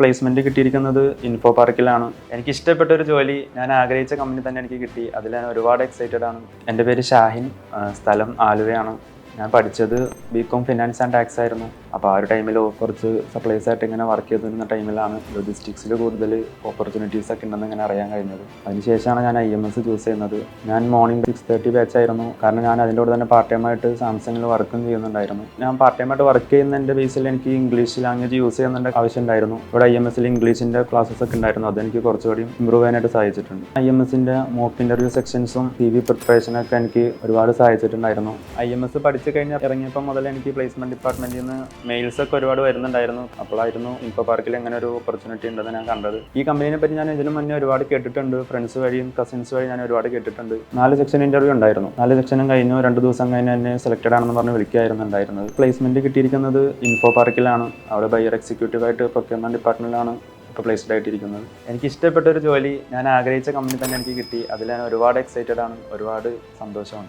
Placement കിട്ടിയിരിക്കുന്നത് info പാർക്കിലാണ് എനിക്ക് ഇഷ്ടപ്പെട്ട ഒരു ജോലി ഞാൻ ആഗ്രഹിച്ച കമ്പനി തന്നെ എനിക്ക് കിട്ടി. അതിൽ ഞാൻ ഒരുപാട് എക്സൈറ്റഡ് ആണ്. എന്റെ പേര് ഷാഹിൻ സ്ഥലം ആലുവയാണ്. ഞാൻ പഠിച്ചത് B com finance and tax ആയിരുന്നു. അപ്പോൾ ആ ഒരു ടൈമിൽ കുറച്ച് സപ്ലൈസ് ആയിട്ട് ഇങ്ങനെ വർക്ക് ചെയ്തിരുന്ന ടൈമിലാണ് ലോജിസ്റ്റിക്സിൽ കൂടുതൽ ഓപ്പർച്യൂണിറ്റീസ് ഒക്കെ ഉണ്ടെന്ന് ഇങ്ങനെ അറിയാൻ കഴിഞ്ഞത്. അതിനുശേഷമാണ് ഞാൻ ഐ എം എസ് ചൂസ് ചെയ്യുന്നത്. ഞാൻ മോർണിംഗ് സിക്സ് തേർട്ടി ബാച്ച് ആയിരുന്നു. കാരണം ഞാൻ അതിന്റെ കൂടെ തന്നെ പാർട്ട് ടൈം ആയിട്ട് സാംസങ്ങിൽ വർക്കും ചെയ്യുന്നുണ്ടായിരുന്നു. ഞാൻ പാർട്ട് ടൈം ആയിട്ട് വർക്ക് ചെയ്യുന്നതിന്റെ ബേസിൽ എനിക്ക് ഇംഗ്ലീഷ് ലാംഗ്വേജ് യൂസ് ചെയ്യുന്നതിന്റെ ആവശ്യം ഉണ്ടായിരുന്നു. ഇവിടെ ഐ എം എസിൽ ഇംഗ്ലീഷിന്റെ ക്ലാസ്സസ് ഒക്കെ ഉണ്ടായിരുന്നു. അതെനിക്ക് കുറച്ചുകൂടി ഇമ്പ്രൂവ് ചെയ്യാനായിട്ട് സഹായിച്ചിട്ടുണ്ട്. ഐ എം എസിന്റെ മോക്ക് ഇന്റർവ്യൂ സെക്ഷൻസും ടി വി പ്രിപ്പറേഷനൊക്കെ എനിക്ക് ഒരുപാട് സഹായിച്ചിട്ടുണ്ടായിരുന്നു. ഐ എം എസ് പഠിച്ചു കഴിഞ്ഞ് ഇറങ്ങിയപ്പോൾ മുതൽ എനിക്ക് പ്ലേസ്മെന്റ് ഡിപ്പാർട്ട്മെന്റിൽ നിന്ന് മെയിൽസ് ഒക്കെ ഒരുപാട് വരുന്നുണ്ടായിരുന്നു. അപ്പോഴായിരുന്നു ഇൻഫോ പാർക്കിൽ എങ്ങനെ ഒരു ഓപ്പർച്യൂണിറ്റി ഉണ്ടെന്ന് ഞാൻ കണ്ടത്. ഈ കമ്പനിയെ പറ്റി ഞാൻ ഇതിനു മുന്നേ ഒരുപാട് കേട്ടിട്ടുണ്ട്. ഫ്രണ്ട്സ് വഴിയും കസിൻസ് വഴി ഞാൻ ഒരുപാട് കേട്ടിട്ടുണ്ട്. നാല് സെക്ഷൻ ഇന്റർവ്യൂ ഉണ്ടായിരുന്നു. നാല് സെക്ഷനും കഴിഞ്ഞു. രണ്ട് ദിവസം കഴിഞ്ഞ് എന്നെ സെലക്ടഡ് ആണെന്ന് പറഞ്ഞ് വിളിക്കുകയായിരുന്നു ഉണ്ടായിരുന്നത്. പ്ലേസ്മെന്റ് കിട്ടിയിരിക്കുന്നത് ഇൻഫോ പാർക്കിലാണ് അവിടെ ബയർ എക്സിക്യൂട്ടീവ് ആയിട്ട് പ്രൊക്യൂർമെന്റ് ഡിപ്പാർട്ട്മെന്റിലാണ് പ്ലേസ്ഡ് ആയിട്ടിരിക്കുന്നത്. എനിക്ക് ഇഷ്ടപ്പെട്ട ഒരു ജോലി ഞാൻ ആഗ്രഹിച്ച കമ്പനി തന്നെ എനിക്ക് കിട്ടി. അതിൽ ഞാൻ ഒരുപാട് എക്സൈറ്റഡ് ആണ്. ഒരുപാട് സന്തോഷമാണ്.